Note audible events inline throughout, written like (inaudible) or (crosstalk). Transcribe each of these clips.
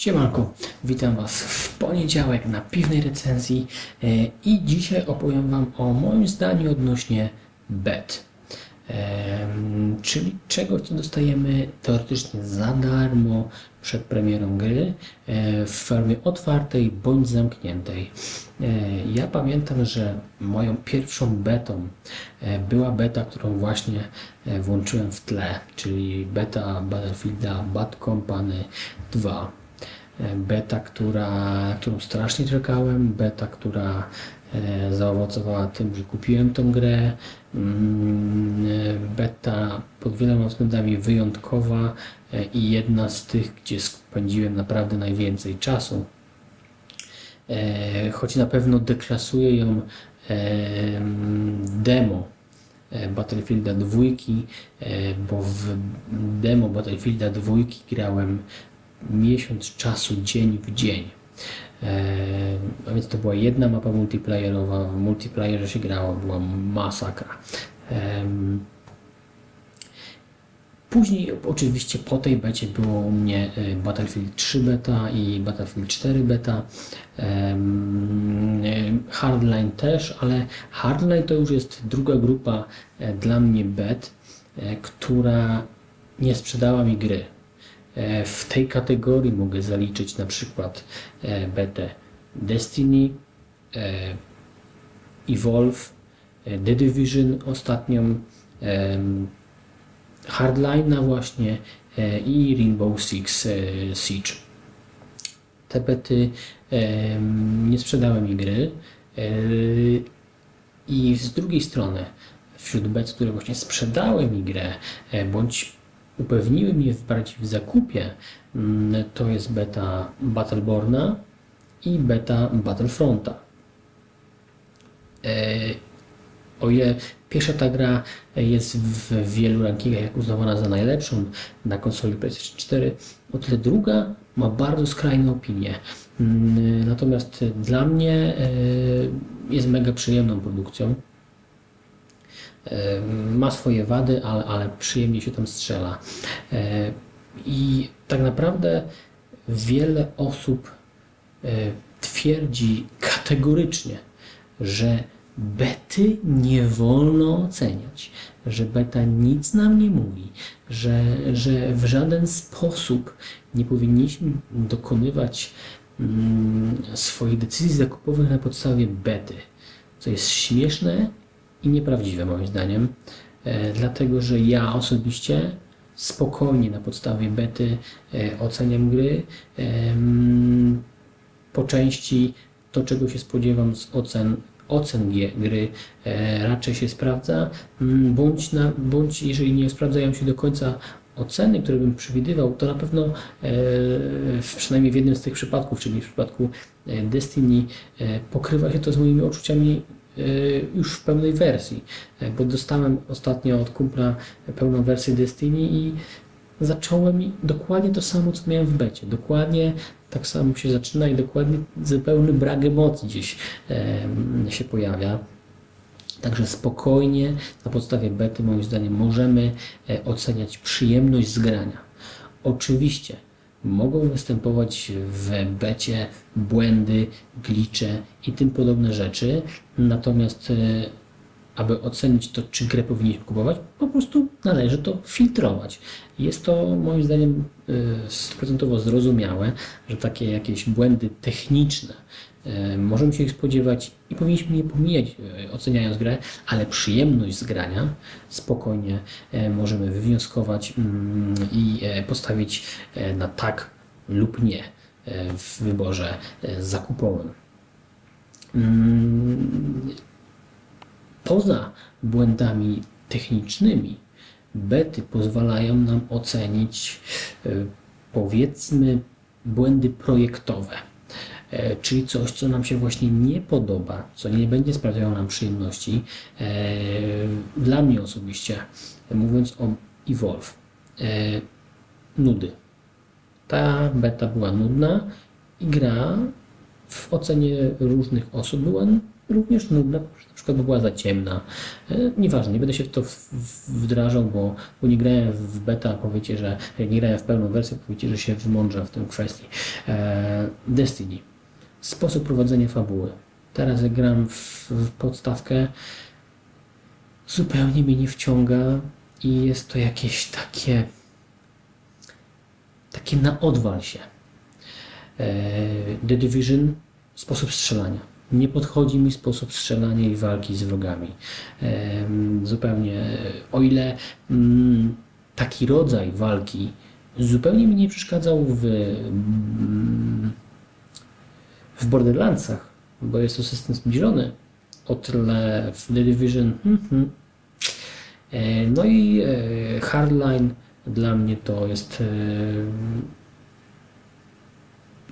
Siemanko, witam Was w poniedziałek na piwnej recenzji e, i dzisiaj opowiem Wam o moim zdaniu odnośnie bet. Czyli czegoś, co dostajemy teoretycznie za darmo przed premierą gry e, w formie otwartej bądź zamkniętej. E, Ja pamiętam, że moją pierwszą betą była beta, którą właśnie włączyłem w tle, czyli beta Battlefielda Bad Company 2 beta, która, którą strasznie czekałem, beta, która e, zaowocowała tym, że kupiłem tą grę, Mm, e, beta pod wieloma względami wyjątkowa e, i jedna z tych, gdzie spędziłem naprawdę najwięcej czasu. E, Choć na pewno deklasuje ją e, demo e, Battlefielda 2, e, bo w demo Battlefielda 2 grałem miesiąc czasu dzień w dzień. E, A więc to była jedna mapa multiplayerowa, w multiplayerze się grało, była masakra. Em, Później oczywiście po tej becie było u mnie e, Battlefield 3 beta i Battlefield 4 beta. E, Hardline też, ale Hardline to już jest druga grupa e, dla mnie bet, e, która nie sprzedała mi gry. E, W tej kategorii mogę zaliczyć na przykład e, betę Destiny, e, Evolve, The Division ostatnią, Hardline'a właśnie i Rainbow Six Siege. Te bety nie sprzedały mi gry i z drugiej strony wśród bet, które właśnie sprzedały mi grę bądź upewniły mnie w bardziej w zakupie, mm, to jest beta Battleborna i beta Battlefronta. E, o ile pierwsza ta gra jest w wielu rankingach uznawana za najlepszą na konsoli PlayStation 4, o tyle druga ma bardzo skrajne opinie. Mm, Natomiast dla mnie e, jest mega przyjemną produkcją. E, Ma swoje wady, ale, ale przyjemnie się tam strzela. E, I tak naprawdę wiele osób e, twierdzi kategorycznie, że bety nie wolno oceniać, że beta nic nam nie mówi, że, że w żaden sposób nie powinniśmy dokonywać mm, swoich decyzji zakupowych na podstawie bety, co jest śmieszne i nieprawdziwe moim zdaniem, e, dlatego że ja osobiście spokojnie na podstawie bety e, oceniam gry. Po części to, czego się spodziewam z ocen, ocen gry, e, raczej się sprawdza, mm, bądź, na, bądź jeżeli nie sprawdzają się do końca oceny, które bym przewidywał, to na pewno przynajmniej w jednym z tych przypadków, czyli w przypadku Destiny, pokrywa się to z moimi odczuciami już w pełnej wersji, e, bo dostałem ostatnio od kumpla pełną wersję Destiny i zacząłem dokładnie to samo, co miałem w becie. Dokładnie tak samo się zaczyna i dokładnie zupełny brak emocji gdzieś się pojawia. Także spokojnie na podstawie bety, moim zdaniem, możemy e, oceniać przyjemność z grania. Oczywiście mogą występować w becie błędy, glicze i tym podobne rzeczy, natomiast e, aby ocenić to, czy grę powinniśmy kupować, po prostu należy to filtrować. Jest to moim zdaniem y, stuprocentowo zrozumiałe, że takie jakieś błędy techniczne możemy się ich spodziewać i powinniśmy je pomijać y, oceniając grę, ale przyjemność z grania spokojnie y, możemy wywnioskować mm, i postawić na tak lub nie w wyborze zakupowym. Mm, Poza błędami technicznymi, bety pozwalają nam ocenić, e, powiedzmy, błędy projektowe. E, Czyli coś, co nam się właśnie nie podoba, co nie będzie sprawiało nam przyjemności. E, Dla mnie osobiście, mówiąc o Evolve, e, nudy. Ta beta była nudna i gra w ocenie różnych osób była również nudna, na przykład by była za ciemna. Nieważne, nie będę się w to wdrażał, bo, bo nie grałem w beta, powiecie, że nie grałem w pełną wersję, powiecie, że się wymądrzę w tym kwestii. Destiny. Sposób prowadzenia fabuły. Teraz jak gram w, w podstawkę, zupełnie mnie nie wciąga i jest to jakieś takie takie na odwal się. E, The Division sposób strzelania. Nie podchodzi mi sposób strzelania i walki z wrogami. Em, Zupełnie, o ile mm, taki rodzaj walki zupełnie mi nie przeszkadzał w, mm, w Borderlandsach, bo jest to system zbliżony, o tyle w The Division mhm. E, no i e, Hardline dla mnie to jest e,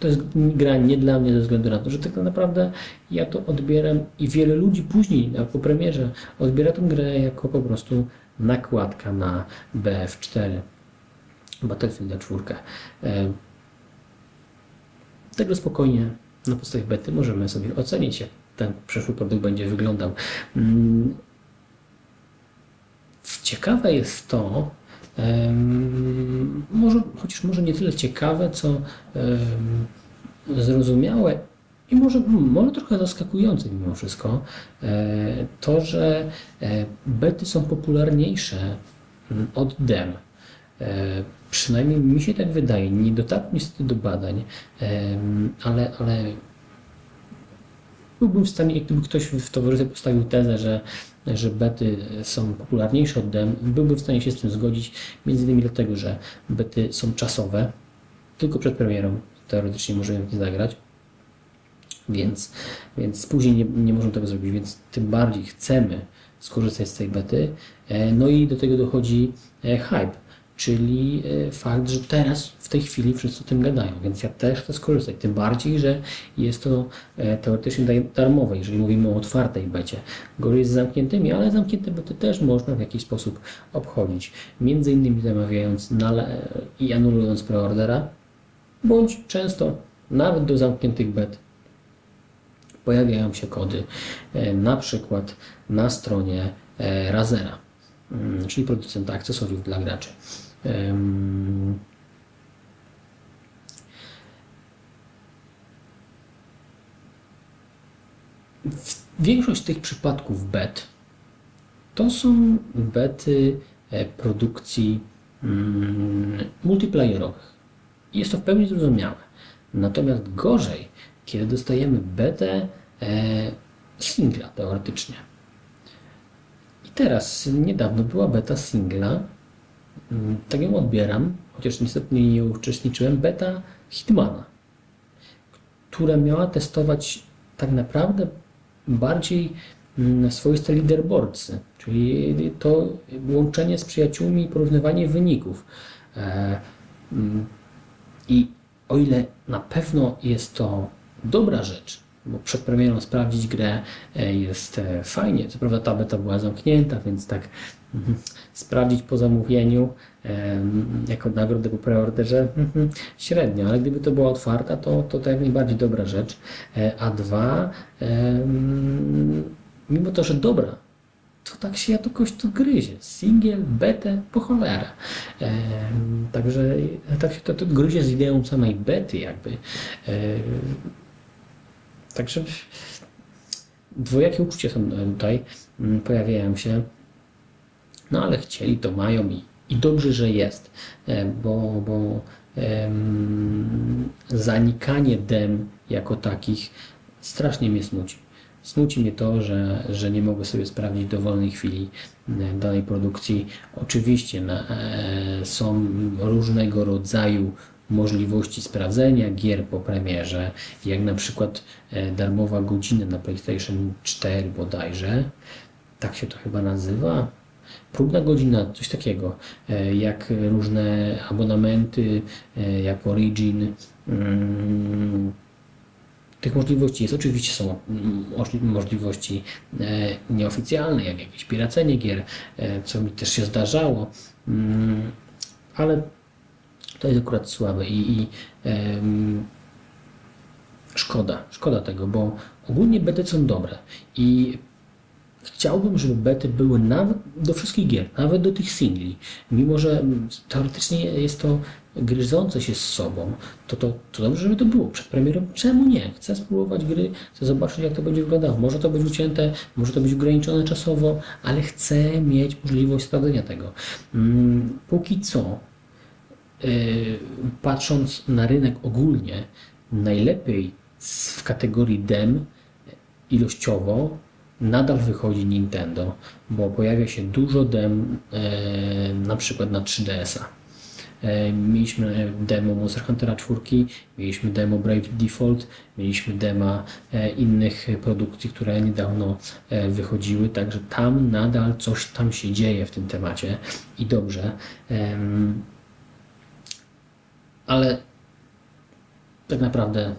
to jest gra nie dla mnie ze względu na to, że tak naprawdę ja to odbieram i wiele ludzi później, po premierze, odbiera tę grę jako po prostu nakładka na BF4, Battlefield 4. E, Tego spokojnie na podstawie bety możemy sobie ocenić, jak ten przyszły produkt będzie wyglądał. Mm, Ciekawe jest to, może, chociaż może nie tyle ciekawe, co zrozumiałe i może, może trochę zaskakujące mimo wszystko, e, to, że e, bety są popularniejsze mm, od dem. E, Przynajmniej mi się tak wydaje. Nie dotarłem niestety do badań, ale, ale byłbym w stanie, gdyby ktoś w towarzystwie postawił tezę, że, że bety są popularniejsze od dem, byłbym w stanie się z tym zgodzić, między innymi dlatego, że bety są czasowe, tylko przed premierą teoretycznie możemy w nie zagrać, więc, więc później nie, nie możemy tego zrobić, więc tym bardziej chcemy skorzystać z tej bety. E, No i do tego dochodzi e, hype, czyli e, fakt, że teraz w tej chwili wszyscy o tym gadają, więc ja też chcę skorzystać. Tym bardziej, że jest to e, teoretycznie darmowe, jeżeli mówimy o otwartej becie. Gorzej z zamkniętymi, ale zamknięte bety też można w jakiś sposób obchodzić. Między innymi zamawiając i anulując preordera, bądź często nawet do zamkniętych bet pojawiają się kody, e, na przykład na stronie Razera, mm, czyli producenta akcesoriów dla graczy. Większość tych przypadków bet to są bety e, produkcji mm, multiplayerowych. Jest to w pełni zrozumiałe. Natomiast gorzej, kiedy dostajemy betę e, singla teoretycznie. I teraz niedawno była beta singla, tak ją odbieram, chociaż niestety nie uczestniczyłem, beta Hitmana, która miała testować tak naprawdę bardziej mm, swoiste leaderboardsy, czyli to łączenie z przyjaciółmi i porównywanie wyników. E, mm, I o ile na pewno jest to dobra rzecz, przed premierą sprawdzić grę e, jest e, fajnie. Co prawda ta beta była zamknięta, więc tak mhm, sprawdzić po zamówieniu jako nagrodę po preorderze mhm, średnio, ale gdyby to była otwarta, to, to to jak najbardziej dobra rzecz. E, A dwa, mimo to, że dobra, to tak się jakoś to gryzie. Singiel, betę, po cholera. Em, Także tak się to, to gryzie z ideą samej bety jakby. Em, Także dwojakie uczucia są tutaj, mm, pojawiają się. No ale chcieli, to mają i, i dobrze, że jest, e, bo, bo zanikanie dem jako takich strasznie mnie smuci. Smuci mnie to, że, że nie mogę sobie sprawdzić dowolnej chwili e, danej produkcji. Oczywiście na, e, są różnego rodzaju możliwości sprawdzenia gier po premierze, jak na przykład e, darmowa godzina na PlayStation 4 bodajże, tak się to chyba nazywa, próbna godzina, coś takiego, e, jak różne abonamenty, e, jak Origin, mm, tych możliwości jest. Oczywiście są mm, możli- możliwości nieoficjalne, jak jakieś piracenie gier, co mi też się zdarzało, mm, ale to jest akurat słabe i, i szkoda, szkoda tego, bo ogólnie bety są dobre i chciałbym, żeby bety były nawet do wszystkich gier, nawet do tych singli. Mimo, że teoretycznie jest to gryzące się z sobą, to, to, to dobrze, żeby to było przed premierą. Czemu nie? Chcę spróbować gry, chcę zobaczyć, jak to będzie wyglądało. Może to być ucięte, może to być ograniczone czasowo, ale chcę mieć możliwość sprawdzenia tego. Mm, Póki co, patrząc na rynek ogólnie, najlepiej w kategorii dem ilościowo nadal wychodzi Nintendo, bo pojawia się dużo dem e, na przykład na 3DS-a. E, mieliśmy demo Monster Huntera 4, mieliśmy demo Brave Default, mieliśmy dema e, innych produkcji, które niedawno wychodziły, także tam nadal coś tam się dzieje w tym temacie i dobrze. Ale tak naprawdę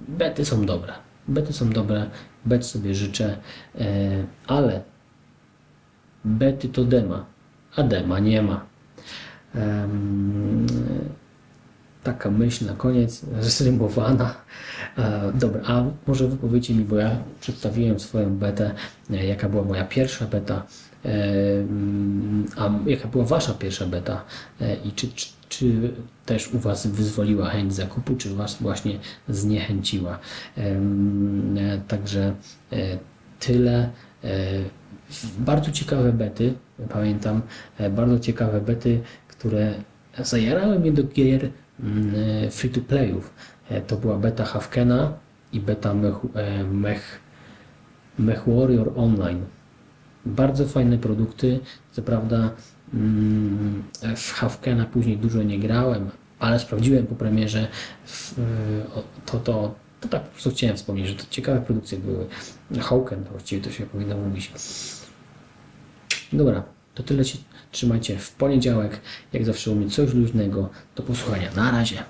bety są dobre. Bety są dobre, bet sobie życzę, e, ale bety to dema, a dema nie ma. Taka myśl na koniec, (laughs) zrymowana. E, dobra, a może wy powiecie mi, bo ja przedstawiłem swoją betę, e, jaka była moja pierwsza beta, a jaka była wasza pierwsza beta e, i czy, czy, czy też u was wyzwoliła chęć zakupu, czy was właśnie zniechęciła. E, Także e, tyle. Bardzo ciekawe bety, pamiętam, bardzo ciekawe bety, które zajarały mnie do gier mm, free to playów. To była beta Havkena i beta Mech, Mech, Mech Warrior Online. Bardzo fajne produkty. Co prawda mm, w Havkena później dużo nie grałem, ale sprawdziłem po premierze. To, to, to tak po prostu chciałem wspomnieć, że to ciekawe produkcje były. Hawken, to właściwie to się powinno mówić. Dobra, to tyle się trzymajcie w poniedziałek. Jak zawsze u mnie coś luźnego. Do posłuchania. Na razie.